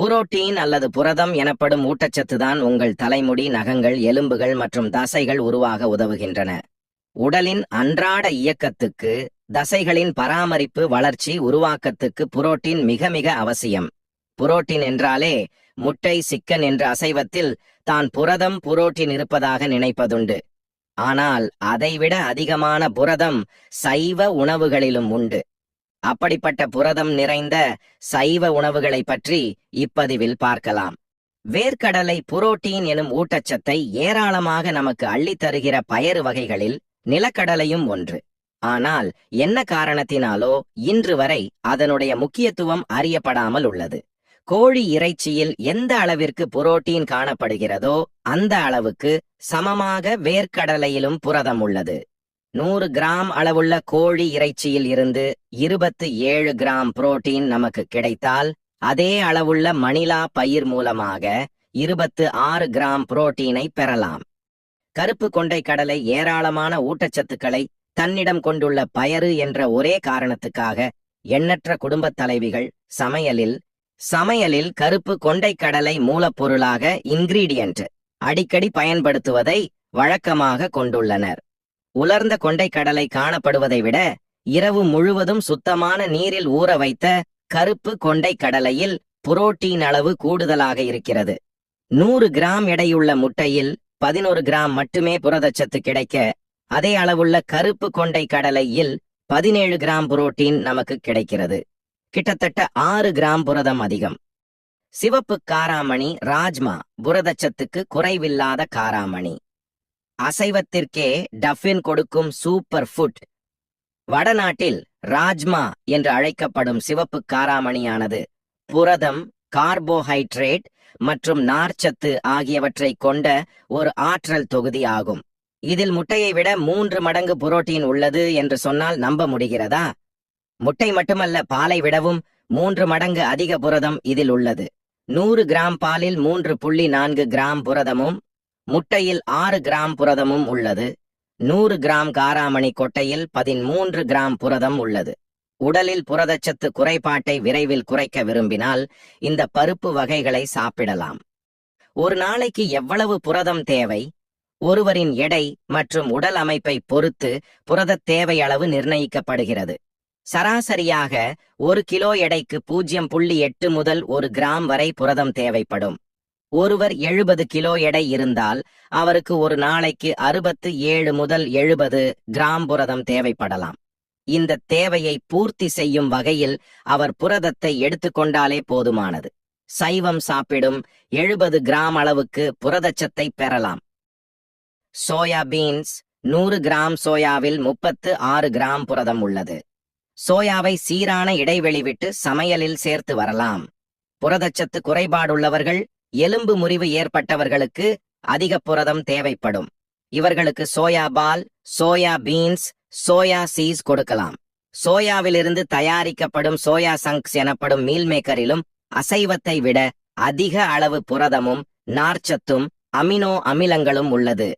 Protein அல்லது புரதம் எனப்படும் ஊட்டச்சத்து தான் உங்கள் தலைமுடி நகங்கள் எலும்புகள் மற்றும் தசைகள் உருவாக உதவுகின்றன. உடலின் அன்றாட இயக்கத்துக்கு தசைகளின் பராமரிப்பு வளர்ச்சி உருவாக்கத்துக்கு புரோட்டீன் மிக மிக அவசியம். புரோட்டீன் என்றாலே முட்டை சிக்கன் என்ற அசைவத்தில் தான் புரதம் புரோட்டீன் இருப்பதாக நினைப்பதுண்டு. ஆனால் அதைவிட அதிகமான புரதம் சைவ உணவுகளிலும் உண்டு. அப்படிப்பட்ட புரதம் நிறைந்த சைவ உணவுகளை பற்றி இப்பதிவில் பார்க்கலாம். வேர்க்கடலை புரோட்டீன் எனும் ஊட்டச்சத்தை ஏராளமாக நமக்கு அள்ளித் தருகிற பயறு வகைகளில் நிலக்கடலையும் ஒன்று. ஆனால் என்ன காரணத்தினாலோ இன்று வரை அதனுடைய முக்கியத்துவம் அறியப்படாமல் உள்ளது. கோழி இறைச்சியில் எந்த அளவிற்கு புரோட்டீன் காணப்படுகிறதோ அந்த அளவுக்கு சமமாக வேர்க்கடலையிலும் புரதம் உள்ளது. நூறு கிராம் அளவுள்ள கோழி இறைச்சியில் இருந்து இருபத்து ஏழு கிராம் புரோட்டீன் நமக்கு கிடைத்தால் அதே அளவுள்ள மணிலா பயிர் மூலமாக இருபத்து ஆறு கிராம் புரோட்டீனை பெறலாம். கருப்பு கொண்டை கடலை ஏராளமான ஊட்டச்சத்துக்களை தன்னிடம் கொண்டுள்ள பயறு என்ற ஒரே காரணத்துக்காக எண்ணற்ற குடும்பத் தலைவிகள் சமையலில் சமையலில் கருப்பு கொண்டை கடலை மூலப்பொருளாக இன்கிரீடியன்ட் அடிக்கடி பயன்படுத்துவதை வழக்கமாக கொண்டுள்ளனர். உலர்ந்த கொண்டை கடலை காணப்படுவதை விட இரவு முழுவதும் சுத்தமான நீரில் ஊற வைத்த கருப்பு கொண்டை கடலையில் புரோட்டீன் அளவு கூடுதலாக இருக்கிறது. நூறு கிராம் எடையுள்ள முட்டையில் பதினோரு கிராம் மட்டுமே புரதச்சத்து கிடைக்க அதே அளவுள்ள கருப்பு கொண்டை கடலையில் பதினேழு கிராம் புரோட்டீன் நமக்கு கிடைக்கிறது. கிட்டத்தட்ட ஆறு கிராம் புரதம் அதிகம். சிவப்பு காராமணி ராஜ்மா புரதச்சத்துக்கு குறைவில்லாத காராமணி. அசைவத்திற்கே டஃபின் கொடுக்கும் சூப்பர் ஃபுட். வடநாட்டில் ராஜ்மா என்று அழைக்கப்படும் சிவப்பு காராமணியானது புரதம் கார்போஹைட்ரேட் மற்றும் நார்ச்சத்து ஆகியவற்றை கொண்ட ஒரு ஆற்றல் தொகுதி ஆகும் இதில் முட்டையை விட மூன்று மடங்கு புரோட்டீன் உள்ளது என்று சொன்னால் நம்ப முடிகிறதா? முட்டை மட்டுமல்ல பாலை விடவும் மூன்று மடங்கு அதிக புரதம் இதில் உள்ளது. நூறு கிராம் பாலில் மூன்று புள்ளி நான்கு கிராம் புரதமும் முட்டையில் ஆறு கிராம் புரதமும் உள்ளது. நூறு கிராம் காராமணி கொட்டையில் பதிமூன்று கிராம் புரதம் உள்ளது. உடலில் புரதச்சத்து குறைபாட்டை விரைவில் குறைக்க விரும்பினால் இந்த பருப்பு வகைகளை சாப்பிடலாம். ஒரு நாளைக்கு எவ்வளவு புரதம் தேவை? ஒருவரின் எடை மற்றும் உடல் அமைப்பை பொறுத்து புரதத் தேவை அளவு நிர்ணயிக்கப்படுகிறது. சராசரியாக ஒரு கிலோ எடைக்கு பூஜ்ஜியம் புள்ளி எட்டு முதல் ஒரு கிராம் வரை புரதம் தேவைப்படும். ஒருவர் எழுபது கிலோ எடை இருந்தால் அவருக்கு ஒரு நாளைக்கு அறுபத்து ஏழு முதல் எழுபது கிராம் புரதம் தேவைப்படலாம். இந்த தேவையை பூர்த்தி செய்யும் வகையில் அவர் புரதத்தை எடுத்துக்கொண்டாலே போதுமானது. சைவம் சாப்பிடும் எழுபது கிராம் அளவுக்கு புரதச்சத்தை பெறலாம். சோயா பீன்ஸ் நூறு கிராம் சோயாவில் முப்பத்து ஆறு கிராம் புரதம் உள்ளது. சோயாவை சீரான இடைவெளி விட்டு சமையலில் சேர்த்து வரலாம். புரதச்சத்து குறைபாடுள்ளவர்கள் எலும்பு முறிவு ஏற்பட்டவர்களுக்கு அதிக புரதம் தேவைப்படும். இவர்களுக்கு சோயா பால் சோயா பீன்ஸ் சோயா சீஸ் கொடுக்கலாம். சோயாவிலிருந்து தயாரிக்கப்படும் சோயா சங்க்ஸ் எனப்படும் மீல் மேக்கரிலும் அசைவத்தை விட அதிக அளவு புரதமும் நார்ச்சத்தும் அமினோ அமிலங்களும் உள்ளது.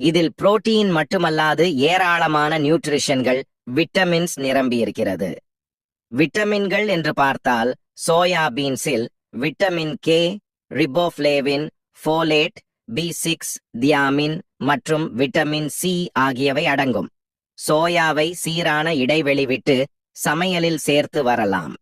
இதில் புரோட்டீன் மட்டுமல்லாது ஏராளமான நியூட்ரிஷன்கள் விட்டமின்ஸ் நிரம்பியிருக்கிறது. விட்டமின்கள் என்று பார்த்தால் soya பீன்ஸில் vitamin K riboflavin folate B six thiamine மற்றும் விட்டமின் சி ஆகியவை அடங்கும். சோயாவை சீரான இடைவெளி விட்டு சமையலில் சேர்த்து வரலாம்.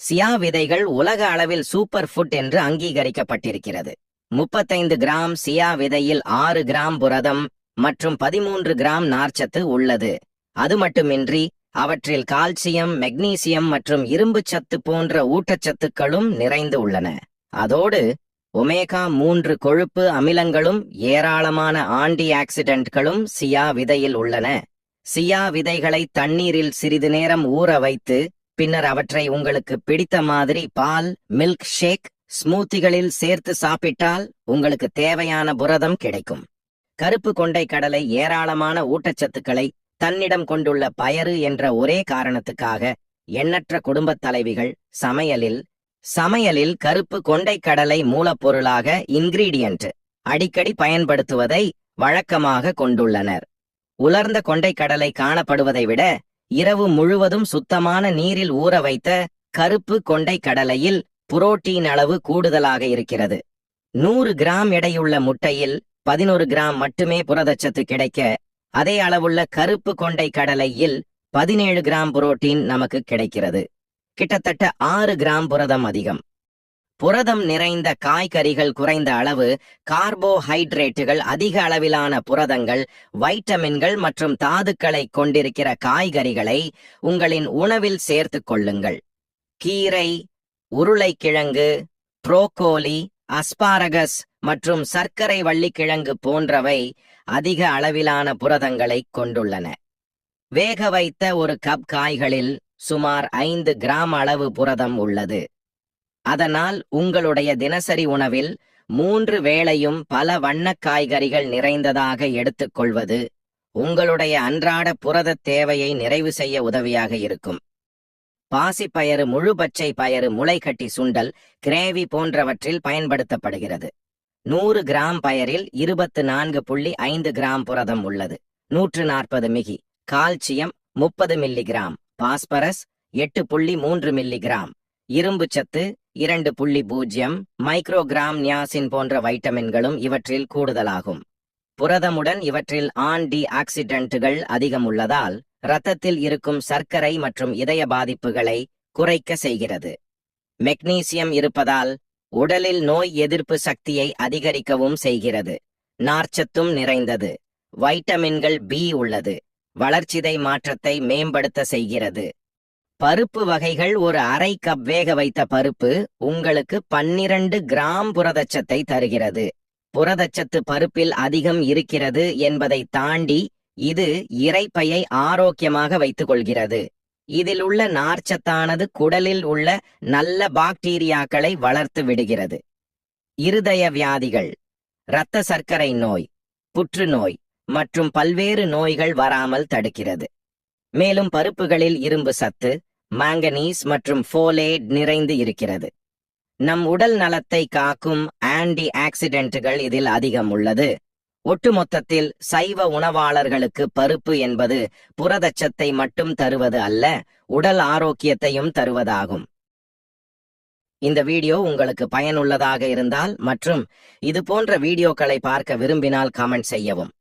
சியா விதைகள் உலக அளவில் சூப்பர் ஃபுட் என்று அங்கீகரிக்கப்பட்டிருக்கிறது. முப்பத்தைந்து கிராம் சியா விதையில் ஆறு கிராம் புரதம் மற்றும் பதிமூன்று கிராம் நார்ச்சத்து உள்ளது. அது மட்டுமின்றி அவற்றில் கால்சியம் மெக்னீசியம் மற்றும் இரும்பு சத்து போன்ற ஊட்டச்சத்துக்களும் நிறைந்து உள்ளன. அதோடு ஒமேகா மூன்று கொழுப்பு அமிலங்களும் ஏராளமான ஆன்டி ஆக்சிடென்ட்களும் சியா விதையில் உள்ளன. சியா விதைகளை தண்ணீரில் சிறிது நேரம் ஊற வைத்து பின்னர் அவற்றை உங்களுக்கு பிடித்த மாதிரி பால் மில்க் ஷேக் ஸ்மூத்திகளில் சேர்த்து சாப்பிட்டால் உங்களுக்கு தேவையான புரதம் கிடைக்கும். கருப்பு கொண்டை கடலை ஏராளமான ஊட்டச்சத்துக்களை தன்னிடம் கொண்டுள்ள பயறு என்ற ஒரே காரணத்துக்காக எண்ணற்ற குடும்பத் தலைவிகள் சமையலில் சமையலில் கருப்பு கொண்டை கடலை மூலப்பொருளாக இன்கிரீடியன்ட் அடிக்கடி பயன்படுத்துவதை வழக்கமாக கொண்டுள்ளனர். உலர்ந்த கொண்டை கடலை காணப்படுவதை விட இரவு முழுவதும் சுத்தமான நீரில் ஊற வைத்த கருப்பு கொண்டை கடலையில் புரோட்டீன் அளவு கூடுதலாக இருக்கிறது. நூறு கிராம் எடையுள்ள முட்டையில் பதினோரு கிராம் மட்டுமே புரதச்சத்து கிடைக்க அதே அளவுள்ள கருப்பு கொண்டை கடலையில் பதினேழு கிராம் புரோட்டீன் நமக்கு கிடைக்கிறது. கிட்டத்தட்ட ஆறு கிராம் புரதம் அதிகம். புரதம் நிறைந்த காய்கறிகள் குறைந்த அளவு கார்போஹைட்ரேட்டுகள் அதிக அளவிலான புரதங்கள் வைட்டமின்கள் மற்றும் தாதுக்களை கொண்டிருக்கிற காய்கறிகளை உங்களின் உணவில் சேர்த்துக் கொள்ளுங்கள். கீரை உருளைக்கிழங்கு புரோக்கோலி அஸ்பாரகஸ் மற்றும் சர்க்கரை வள்ளிக்கிழங்கு போன்றவை அதிக அளவிலான புரதங்களை கொண்டுள்ளன. வேக வைத்த ஒரு கப் காய்களில் சுமார் ஐந்து கிராம் அளவு புரதம் உள்ளது. அதனால் உங்களுடைய தினசரி உணவில் மூன்று வேளையும் பல வண்ணக் காய்கறிகள் நிறைந்ததாக எடுத்துக்கொள்வது உங்களுடைய அன்றாட புரதத் தேவையை நிறைவு செய்ய உதவியாக இருக்கும். பாசிப்பயறு முழு பச்சை பயறு முளைக்கட்டி சுண்டல் கிரேவி போன்றவற்றில் பயன்படுத்தப்படுகிறது. நூறு கிராம் பயரில் இருபத்து நான்கு புள்ளி ஐந்து கிராம் புரதம் உள்ளது. நூற்று நாற்பது மிகி. கால்சியம் முப்பது மில்லிகிராம். பாஸ்பரஸ் எட்டு புள்ளி மூன்று மில்லிகிராம். இரும்பு சத்து இரண்டு புள்ளி பூஜ்ஜியம். மைக்ரோகிராம் நியாசின் போன்ற வைட்டமின்களும் இவற்றில் கூடுதலாகும். புரதமுடன் இவற்றில் ஆன்டி ஆக்சிடென்ட்டுகள் அதிகம் உள்ளதால் இரத்தத்தில் இருக்கும் சர்க்கரை மற்றும் இதய பாதிப்புகளை குறைக்க செய்கிறது. மெக்னீசியம் இருப்பதால் உடலில் நோய் எதிர்ப்பு சக்தியை அதிகரிக்கவும் செய்கிறது. நார்ச்சத்தும் நிறைந்தது. வைட்டமின்கள் பி உள்ளது. வளர்ச்சிதை மாற்றத்தை மேம்படுத்த செய்கிறது. பருப்பு வகைகள் ஒரு அரை கப் வேக வைத்த பருப்பு உங்களுக்கு பன்னிரண்டு கிராம் புரதச்சத்தை தருகிறது. புரதச்சத்து பருப்பில் அதிகம் இருக்கிறது என்பதை தாண்டி இது இறைப்பையை ஆரோக்கியமாக வைத்துக் கொள்கிறது இதில் உள்ள நார்ச்சத்தானது குடலில் உள்ள நல்ல பாக்டீரியாக்களை வளர்த்து விடுகிறது. இருதய வியாதிகள் இரத்த சர்க்கரை நோய் புற்றுநோய் மற்றும் பல்வேறு நோய்கள் வராமல் தடுக்கிறது. மேலும் பருப்புகளில் இரும்பு சத்து மாங்கனீஸ் மற்றும் ஃபோலேட் நிறைந்து இருக்கிறது. நம் உடல் நலத்தை காக்கும் ஆன்டி ஆக்சிடென்ட்டுகள் இதில் அதிகம் உள்ளது. ஒட்டுமொத்தத்தில் சைவ உணவாளர்களுக்கு பருப்பு என்பது புரதச்சத்தை மட்டும் தருவது அல்ல உடல் ஆரோக்கியத்தையும் தருவதாகும். இந்த வீடியோ உங்களுக்கு பயனுள்ளதாக இருந்தால் மற்றும் இது போன்ற வீடியோக்களை பார்க்க விரும்பினால் கமெண்ட் செய்யவும்.